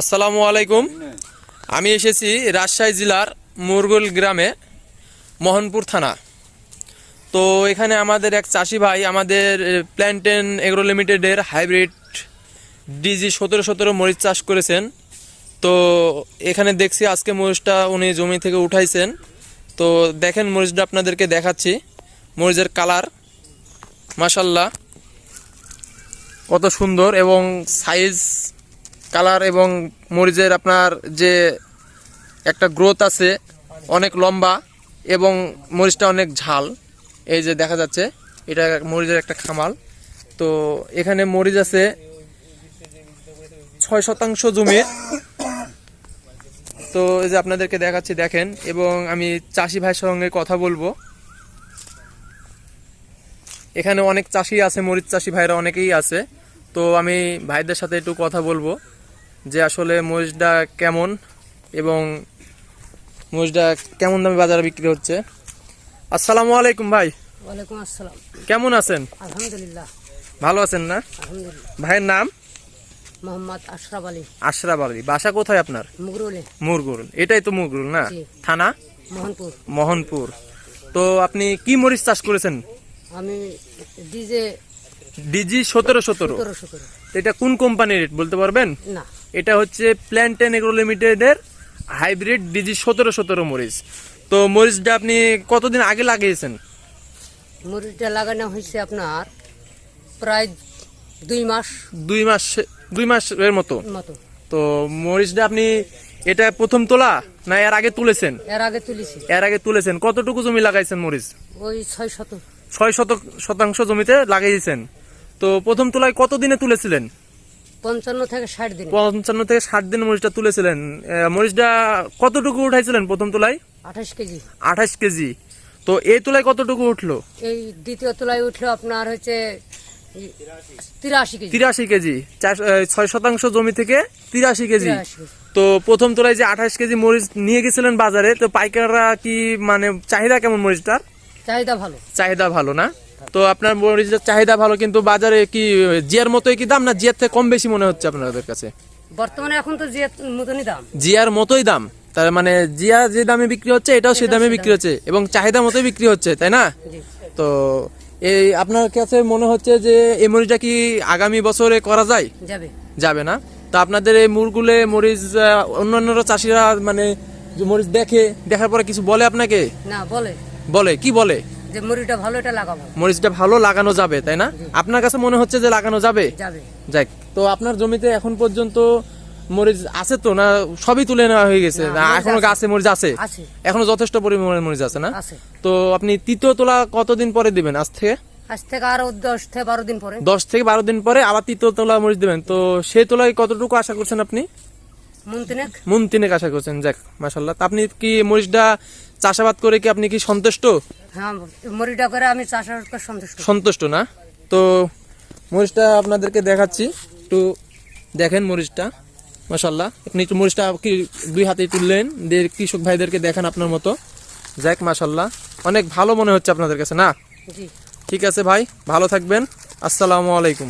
আসসালামু আলাইকুম। আমি এসেছি রাজশাহী জেলার মুরগুল গ্রামে, মোহনপুর থানা। তো এখানে আমাদের এক চাষি ভাই আমাদের প্ল্যান্টেন এগ্রো লিমিটেডের হাইব্রিড ডিজি সতেরো সতেরো মরিচ চাষ করেছেন। তো এখানে দেখছি আজকে মরিচটা উনি জমি থেকে উঠাইছেন। তো দেখেন মরিচটা আপনাদেরকে দেখাচ্ছি। মরিচের কালার মাসাল্লাহ কত সুন্দর এবং সাইজ কালার এবং মরিচের আপনার যে একটা গ্রোথ আছে, অনেক লম্বা এবং মরিচটা অনেক ঝাল। এই যে দেখা যাচ্ছে, এটা মরিচের একটা খামাল তো এখানে মরিচ আছে ছয় শতাংশ জমির। তো এই যে আপনাদেরকে দেখাচ্ছি, দেখেন, এবং আমি চাষি ভাইয়ের সঙ্গে কথা বলব। এখানে অনেক চাষি আছে, মরিচ চাষি ভাইরা অনেকেই আছে। তো আমি ভাইদের সাথে একটু কথা বলব। যে আসলে মরিচটা কেমন এবং মরিচটা কেমন দামে বাজারে বিক্রি হচ্ছে। আসসালামু আলাইকুম ভাই। ওয়ালাইকুম আসসালাম। কেমন আছেন? আলহামদুলিল্লাহ। ভালো আছেন না? আলহামদুলিল্লাহ। ভাইয়ের নাম? মোহাম্মদ আশরাফ আলী। আশরাফ আলী। বাসা কোথায় আপনার? মুগরুলে। মুরগুল এটাই তো মুরগুল না। থানা? মোহনপুর। মোহনপুর। তো আপনি কি মরিচ চাষ করেছেন? আমি ডিজে ডিজি সতেরো সতেরো। সতেরো সতেরো। এটা কোন কোম্পানির বলতে পারবেন? না। এটা হচ্ছে প্ল্যান্টেন এগ্রো লিমিটেডের হাইব্রিড ডিজি সতেরো সতেরো মরিচ। তো মরিচটা আপনি কতদিন আগে লাগিয়েছেন? মরিচটা লাগানো হয়েছে আপনার প্রায় দুই মাস। দুই মাস দুই মাসের মতো। মতো। তো মরিচটা আপনি এটা প্রথম তোলা না এর আগে তুলেছেন? এর আগে তুলেছি। এর আগে তুলেছেন। কতটুকু জমি লাগাইছেন মরিচ? ওই ছয় শত ছয় শতক শতাংশ জমিতে লাগিয়েছেন তো প্রথম তোলায় কত দিনে তুলেছিলেন? পঞ্চান্ন থেকে ষাট দিন। পঞ্চান্ন থেকে ষাট দিন মরিচটা তুলেছিলেন। মরিচটা কতটুকু উঠাইছিলেন প্রথম তোলায়? আঠাশ কেজি। আঠাশ কেজি। তো এই তোলায় কতটুকু উঠল? এই দ্বিতীয় তোলায় উঠল আপনার হচ্ছে তিরাশি কেজি। তিরাশি কেজি। চার- ছয় শতাংশ জমি থেকে তিরাশি কেজি। 83 কেজি। তো প্রথম তোলায় যে আঠাশ কেজি মরিচ নিয়ে গেছিলেন বাজারে তো পাইকাররা কি মানে চাহিদা কেমন মরিচটার? চাহিদা ভালো। চাহিদা ভালো না? তো আপনার মরিচের চাহিদা ভালো কিন্তু বাজারে কি জিয়ার মতোই কি দাম না জিয়ার থেকে কম বেশি মনে হচ্ছে আপনাদের কাছে? বর্তমানে এখন তো যে মতনই দাম। জিয়ার মতোই দাম? তার মানে জিয়া যে দামে বিক্রি হচ্ছে এটাও সে দামে বিক্রি হচ্ছে এবং চাহিদা মতোই বিক্রি হচ্ছে তাই না? তো এই আপনার কাছে মনে হচ্ছে যে এই মরিচটা কি আগামী বছরে করা যায়? যাবে। যাবে না? তো আপনাদের এই মুরগুলে মরিচ অন্যান্য চাষিরা মানে মরিচ দেখে দেখার পরে কিছু বলে আপনাকে? না বলে। বলে কি বলে? যে মুড়িটা ভালো এটা লাগাবো। মরিচটা ভালো লাগানো যাবে তাই না? আপনার কাছে মনে হচ্ছে যে লাগানো যাবে? যাবে। যাক তো আপনার জমিতে এখন পর্যন্ত মরিচ আছে তো না সবই তুলে নেওয়া হয়ে গেছে? এখনও গাছে মরিচ আছে? এখনও যথেষ্ট পরিমাণে মরিচ আছে না? তো আপনি তৃতীয় তোলা কতদিন পরে দিবেন? আজ থেকে? আজ থেকে আরও দশ থেকে বারো দিন পরে। দশ থেকে বারো দিন পরে আবার তৃতীয় তোলা মরিচ দিবেন। তো সেই তোলায় কতটুকু আশা করছেন আপনি? মন তিনেক আশা করছেন যাক মাসাল্লাহ তা আপনি কি মরিচটা চাষাবাদ করে কি আপনি কি সন্তুষ্ট? হ্যাঁ মুড়িটা করে আমি চাষাবাদ করে সন্তুষ্ট। সন্তুষ্ট না? তো মরিচটা আপনাদেরকে দেখাচ্ছি। একটু দেখেন মরিচটা। মাসাল্লাহ আপনি একটু মরিচটা কি দুই হাতে তুললেন দিয়ে কৃষক ভাইদেরকে দেখান আপনার মতো। যাক মাসাল্লাহ অনেক ভালো মনে হচ্ছে আপনাদের কাছে না? ঠিক আছে ভাই ভালো থাকবেন। আসসালামু আলাইকুম।